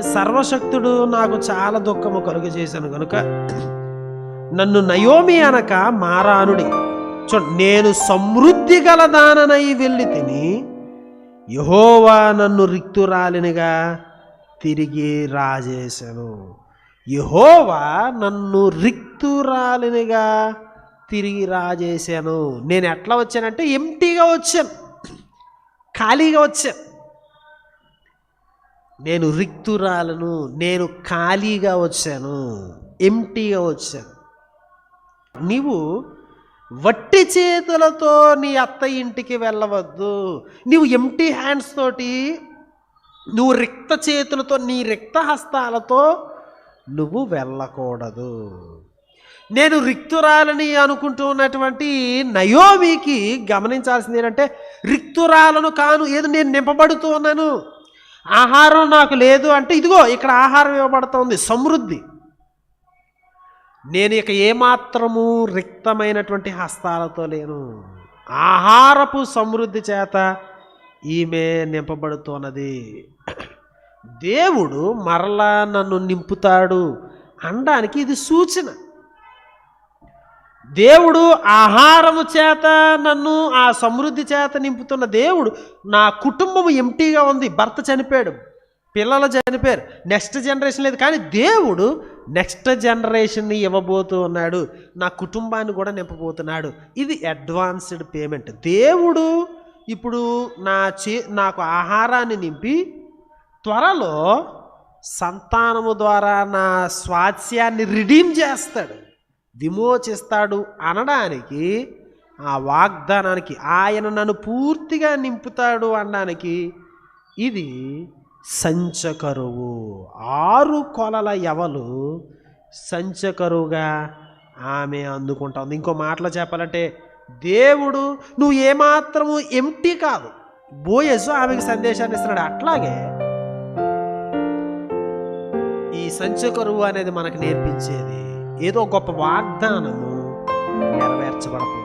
సర్వశక్తుడు నాకు చాలా దుఃఖము కలుగు చేశాను కనుక నన్ను నయోమి అనక మారానుడి. చూ నేను సమృద్ధి గలదాననై వెళ్ళి తిని యహోవా నన్ను రిక్తురాలినిగా తిరిగి రాజేశాను. యహోవా నన్ను రిక్తురాలినిగా తిరిగి రాజేశాను. నేను ఎట్లా వచ్చానంటే ఎంటీగా వచ్చాను. ఖాళీగా వచ్చాను. నేను రిక్తురాలను నేను ఖాళీగా వచ్చాను ఎంటీగా వచ్చాను. నీవు వట్టి చేతులతో నీ అత్త ఇంటికి వెళ్ళవద్దు. నీవు ఎంటీ హ్యాండ్స్ తోటి నువ్వు రిక్త చేతులతో నీ రిక్త హస్తాలతో నువ్వు వెళ్ళకూడదు. నేను రిక్తురాలని అనుకుంటూ ఉన్నటువంటి నయోమికి గమనించాల్సింది ఏంటంటే రిక్తురాలను కాను ఏదో నేను నింపబడుతూ ఉన్నాను. ఆహారం నాకు లేదు అంటే ఇదిగో ఇక్కడ ఆహారం ఇవ్వబడుతోంది సమృద్ధి. నేను ఇక ఏమాత్రము రిక్తమైనటువంటి హస్తాలతో లేను. ఆహారపు సమృద్ధి చేత ఈమె నింపబడుతున్నది. దేవుడు మరలా నన్ను నింపుతాడు అనడానికి ఇది సూచన. దేవుడు ఆహారము చేత నన్ను ఆ సమృద్ధి చేత నింపుతున్న దేవుడు నా కుటుంబం ఎంటీగా ఉంది. భర్త చనిపోయాడు పిల్లలు చనిపోయారు నెక్స్ట్ జనరేషన్ లేదు. కానీ దేవుడు నెక్స్ట్ జనరేషన్ని ఇవ్వబోతూ ఉన్నాడు. నా కుటుంబాన్ని కూడా నింపబోతున్నాడు. ఇది అడ్వాన్స్డ్ పేమెంట్. దేవుడు ఇప్పుడు నా చే నాకు ఆహారాన్ని నింపి త్వరలో సంతానము ద్వారా నా స్వాస్యాన్ని రిడీమ్ చేస్తాడు. విమోచిస్తాడు అనడానికి ఆ వాగ్దానానికి ఆయన నన్ను పూర్తిగా నింపుతాడు అనడానికి ఇది సంచకరువు. ఆరు కొలల ఎవలు సంచకరువుగా ఆమె అందుకుంటుంది. ఇంకో మాటలో చెప్పాలంటే దేవుడు నువ్వు ఏమాత్రము ఎంటీ కాదు. బోయసు ఆమెకి సందేశాన్ని ఇస్తున్నాడు. అట్లాగే ఈ సంచకరువు అనేది మనకు నేర్పించేది ఏదో గొప్ప వాగ్దానము నెరవేర్చబడదు